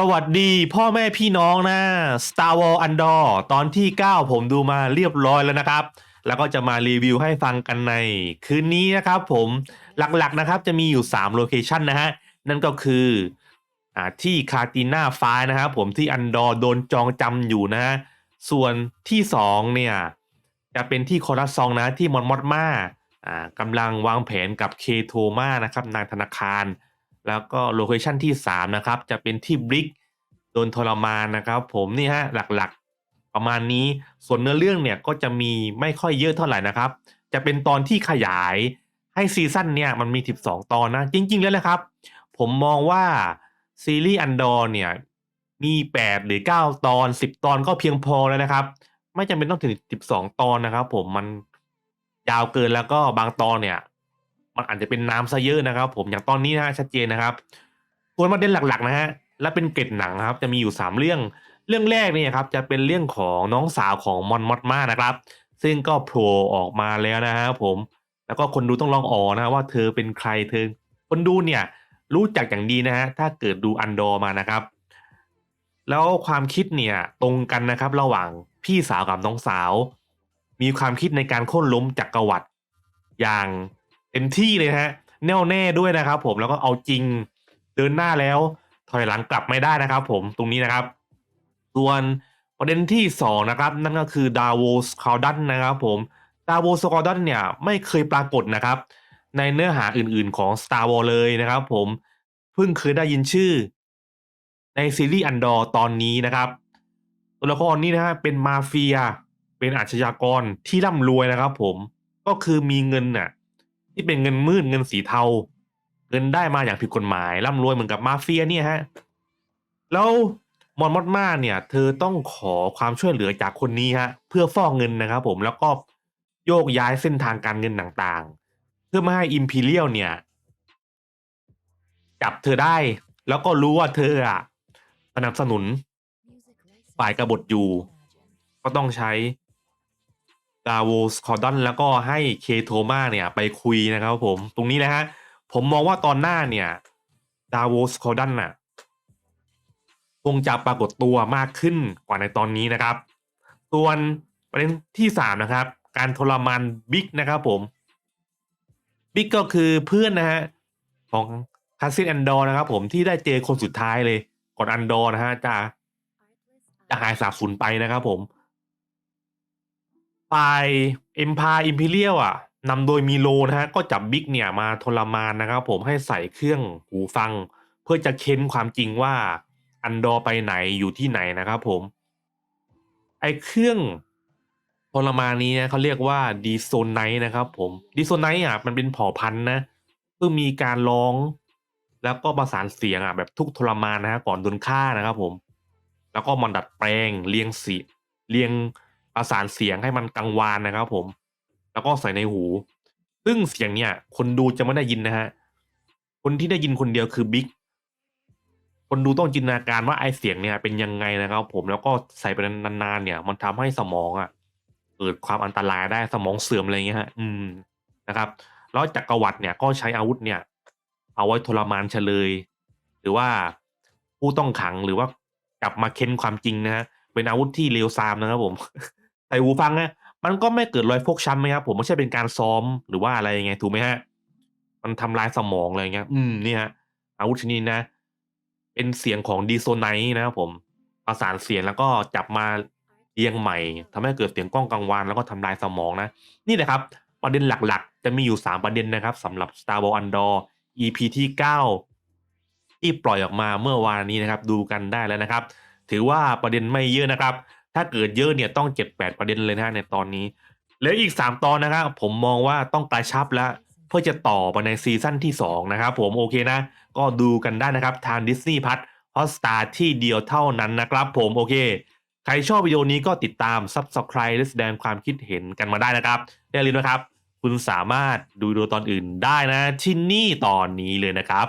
สวัสดีพ่อแม่พี่น้องนะ Star Wars Andor ตอนที่ 9 ผมดูมาเรียบร้อยแล้วนะครับ แล้วก็จะมารีวิวให้ฟังกันใน คืนนี้นะครับผมหลักๆนะครับจะมีอยู่ 3 โลเคชันนะฮะ นั่นก็คืออที่คาติน่าฟ้านะครับผมที่อันดอร์โดนจองจำอยู่นะฮะ ส่วนที่ 2 เนี่ย จะเป็นที่คอรัสซองนะที่มอนมอดมาอ่ากำลังวางแผนกับเคโทมานะครับนางธนาคาร แล้วก็โลเคชันที่ 3 นะครับ จะเป็นที่บริกโดนทรมานนะครับ ผมนี่ฮะหลักๆ ประมาณนี้ส่วนเนื้อเรื่องเนี่ยก็จะมีไม่ค่อยเยอะเท่าไหร่นะครับ จะเป็นตอนที่ขยายให้ซีซั่นเนี่ยมันมี 12 ตอนนะ จริง ๆ แล้วนะครับ ผมมองว่าซีรีส์อันดอร์เนี่ยมี 8 หรือ 9 ตอน 10 ตอนก็เพียงพอแล้วนะครับ ไม่จำเป็นต้องถึง 12 ตอนนะครับ ผมมันยาวเกินแล้วก็บางตอนเนี่ย มันอาจจะเป็นน้ำซะเยอะนะครับ ผมอย่างตอนนี้นะฮะชัดเจนนะครับส่วนประเด็นหลักๆนะฮะและเป็นเกร็ดหนังครับ จะมีอยู่สามเรื่อง เรื่องแรกเนี่ยครับจะเป็นเรื่องของน้องสาวของมอนมอดมานะครับ ซึ่งก็โผล่ออกมาแล้วนะฮะผมแล้วก็คนดูต้องลองอ๋อนะว่าเธอเป็นใครเธอ คนดูเนี่ยรู้จักอย่างดีนะฮะถ้าเกิดดูอันดอร์มานะครับ แล้วความคิดเนี่ยตรงกันนะครับระหว่างพี่สาวกับน้องสาว มีความคิดในการโค่นล้มจักรวรรดิอย่าง เต็มที่เลยฮะ แน่วแน่ด้วยนะครับผมแล้วก็เอาจริงเดินหน้าแล้ว ถอยหลังกลับไม่ได้นะครับ ผมตรงนี้นะครับ ส่วนประเด็นที่สองนะครับ นั่นก็คือดาโวสคาดันนะครับผมดาโวสคาดันเนี่ยไม่เคยปรากฏนะครับ ในเนื้อหาอื่นๆของ Star Wars เลยนะครับ ผมเพิ่งเคยได้ยินชื่อ ในซีรีส์อันดอร์ตอนนี้นะครับตัวละครนี้นะฮะเป็นมาเฟีย เป็นอาชญากรที่ร่ำรวยนะครับ ผมก็คือมีเงินน่ะ ที่เป็นเงินมืดเงินสีเทา เงินได้มาอย่างผิดกฎหมายร่ำรวยเหมือนกับมาเฟียเนี่ยฮะแล้วมอนมอดมาเนี่ย เธอต้องขอความช่วยเหลือจากคนนี้ฮะ เพื่อฟอกเงินนะครับผมแล้วก็โยกย้ายเส้นทางการเงินต่างๆ เพื่อไม่ให้อิมพีเรียลเนี่ย จับเธอได้ แล้วก็รู้ว่าเธออะสนับสนุน ฝ่ายกบฏอยู่ ก็ต้องใช้ ดาโวสคอร์ดอนแล้วก็ให้เคโทมาเนี่ยไปคุยนะครับผมตรงนี้นะฮะผมมองว่าตอนหน้าเนี่ยดาโวสคอร์ดอนน่ะคงจะปรากฏตัวมากขึ้นกว่าในตอนนี้นะครับส่วนประเด็นที่สามนะครับ การทรมานบิ๊กนะครับผมบิ๊กก็คือเพื่อนนะฮะของคาซินแอนดอร์นะครับผมที่ได้เจอคนสุดท้ายเลยก่อนอันดอร์นะฮะจะจะหายสาบสูญไปนะครับผม ฝ่ายเอ็มพายอิมพีเรียลอะนำโดยมีโลนะฮะก็จับบิ๊กเนี่ยมาทรมานนะครับผมให้ใส่เครื่องหูฟัง เพื่อจะเค้นความจริงว่าอันดอไปไหนอยู่ที่ไหนนะครับผม ไอเครื่องทรมานนี้นะเขาเรียกว่าดีโซไนนะครับผมดีโซไนอะมันเป็นเผ่าพันธุ์นะเพื่อมีการร้อง แล้วก็ประสานเสียงอะแบบทุกทรมานนะฮะก่อนโดนฆ่านะครับผม แล้วก็มันดัดแปลงเรียงเสียงเรียง ประสานเสียงให้มันกังวานนะครับผม แล้วก็ใส่ในหู ซึ่งเสียงเนี่ย คนดูจะไม่ได้ยินนะฮะ คนที่ได้ยินคนเดียวคือบิ๊ก คนดูต้องจินตนาการว่าไอเสียงเนี่ยเป็นยังไงนะครับ ผม แล้วก็ใส่ไปนานๆเนี่ย มันทำให้สมองอะเกิดความอันตรายได้สมองเสื่อมอะไรเงี้ยฮะ อืม นะครับ แล้วจักรวรรดิเนี่ยก็ใช้อาวุธเนี่ย เอาไว้ทรมานเฉลย หรือว่าผู้ต้องขังหรือว่ากลับมาเค้นความจริงนะฮะ เป็นอาวุธที่เลวทรามนะครับผม ใส่หูฟังนะมันก็ไม่เกิดรอยฟกช้ำไหมครับผมไม่ใช่เป็นการซ้อมหรือว่าอะไรยังไงถูกไหมฮะ มันทำลายสมองอะไรเงี้ย อืมนี่ฮะอาวุธชนิดนะ เป็นเสียงของดีโซไนนะครับผมประสานเสียงแล้วก็จับมาเรียงใหม่ทำให้เกิดเสียงกล้องกังวานแล้วก็ทำลายสมองนะ นี่นะครับ ประเด็นหลักๆ จะมีอยู่ 3 ประเด็นนะครับสำหรับ Star Wars Andor EP ที่ 9 ที่ปล่อยออกมาเมื่อวานนี้นะครับ ดูกันได้แล้วนะครับ ถือว่าประเด็นไม่เยอะนะครับ ถ้าเกิดเยอะเนี่ยต้องเจ็ดแปดประเด็นเลยนะในตอนนี้ แล้วอีก3ตอนนะครับผมมองว่าต้องกระชับแล้วเพื่อจะต่อไปในซีซั่นที่2นะครับผมโอเคนะ ก็ดูกันได้นะครับทาง Disney Plus Hotstar ที่เดียวเท่านั้นนะครับผมโอเค ใครชอบวิดีโอนี้ก็ติดตาม Subscribe และแสดงความคิดเห็นกันมาได้นะครับอย่าลืมนะครับ คุณสามารถดูดีโอตอนอื่นได้นะที่นี่ตอนนี้เลยนะครับ